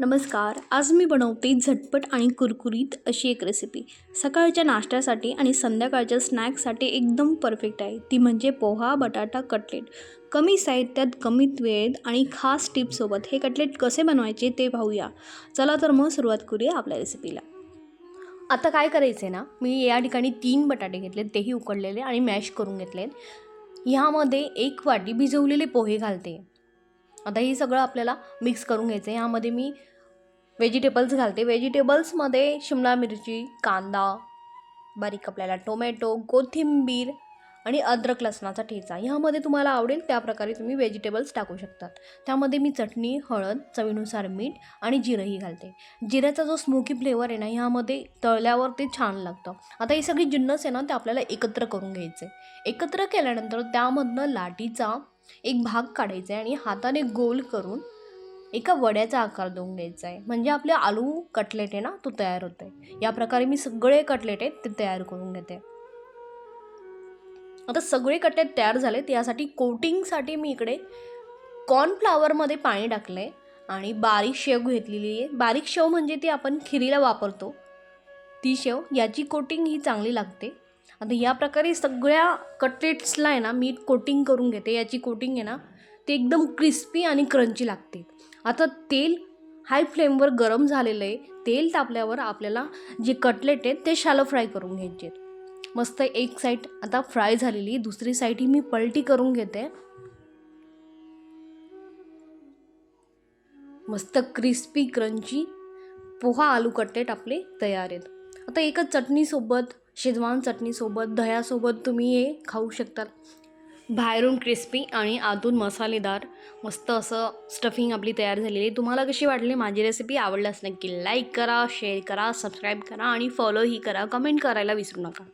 नमस्कार आज मी बनवते झटपट आणि कुरकुरीत अशी एक रेसिपी सकाळच्या नाश्त्यासाठी आणि संध्याकाळच्या स्नॅक्ससाठी एकदम परफेक्ट आहे. ती म्हणजे पोहा बटाटा कटलेट कमी साहित्यात कमीत वेळेत आणि खास टिपसोबत हे कटलेट कसे बनवायचे ते पाहूया. चला तर मग सुरुवात करूया आपल्या रेसिपीला आता काय करायचं आहे ना मी या ठिकाणी तीन बटाटे घेतलेत तेही उकडलेले आणि मॅश करून घेतले ह्यामध्ये एक वाटी भिजवलेले पोहे घालते. आता हे सगळं आपल्याला मिक्स करून घ्यायचं आहे ह्यामध्ये मी व्हेजिटेबल्स घालते. व्हेजिटेबल्समध्ये शिमला मिरची कांदा बारीक आपल्याला टोमॅटो कोथिंबीर आणि अद्रक लसणाचा ठेचा. ह्यामध्ये तुम्हाला आवडेल त्या प्रकारे तुम्ही व्हेजिटेबल्स टाकू शकतात. त्यामध्ये मी चटणी हळद चवीनुसार मीठ आणि जिरंही घालते. जिऱ्याचा जो स्मोकी फ्लेवर आहे ना ह्यामध्ये तळल्यावर ते छान लागतं. आता ही सगळी जिन्नस आहे ना ते आपल्याला एकत्र करून घ्यायचे एकत्र केल्यानंतर त्यामधनं लाटीचा एक भाग काढायचा आहे आणि हाताने गोल करून एका वड्याचा आकार देऊन द्यायचा आहे. म्हणजे आपले आलू कटलेट आहे ना तो तयार होतो आहे या प्रकारे मी सगळे कटलेट आहेत ते तयार करून घेते. आता सगळे कटलेट तयार झालेत यासाठी कोटिंगसाठी मी इकडे कॉर्नफ्लावरमध्ये पाणी टाकलं आहे आणि बारीक शेव घेतलेली आहे. बारीक शेव म्हणजे ती आपण खिरीला वापरतो. ती शेव याची कोटिंग ही चांगली लागते. आता या प्रकारे सगळ्या कटलेट्सला आहे ना मी कोटिंग करून घेते. याची कोटिंग आहे ना ते एकदम क्रिस्पी आणि क्रंची लागते. आता तेल हाय फ्लेमवर गरम झालेलं आहे. तेल तापल्यावर आपल्याला जे कटलेट आहेत ते शालो फ्राय करून घ्यायचे आहेत. मस्त एक साईड आता फ्राय झालेली दुसरी साईड ही मी पलटी करून घेते. मस्त crispy crunchy poha aloo cutlet आपले तयार आहेत. आता एकच चटणीसोबत शेजवान चटणीसोबत दह्यासोबत तुम्ही हे खाऊ शकतात. बाहेरून क्रिस्पी आणि आतून मसालेदार मस्त असं स्टफिंग आपली तयार झालेली तुम्हाला कशी वाटली माझी रेसिपी आवडल्यास नक्की लाईक करा शेअर करा सबस्क्राईब करा आणि फॉलोही करा. कमेंट करायला विसरू नका.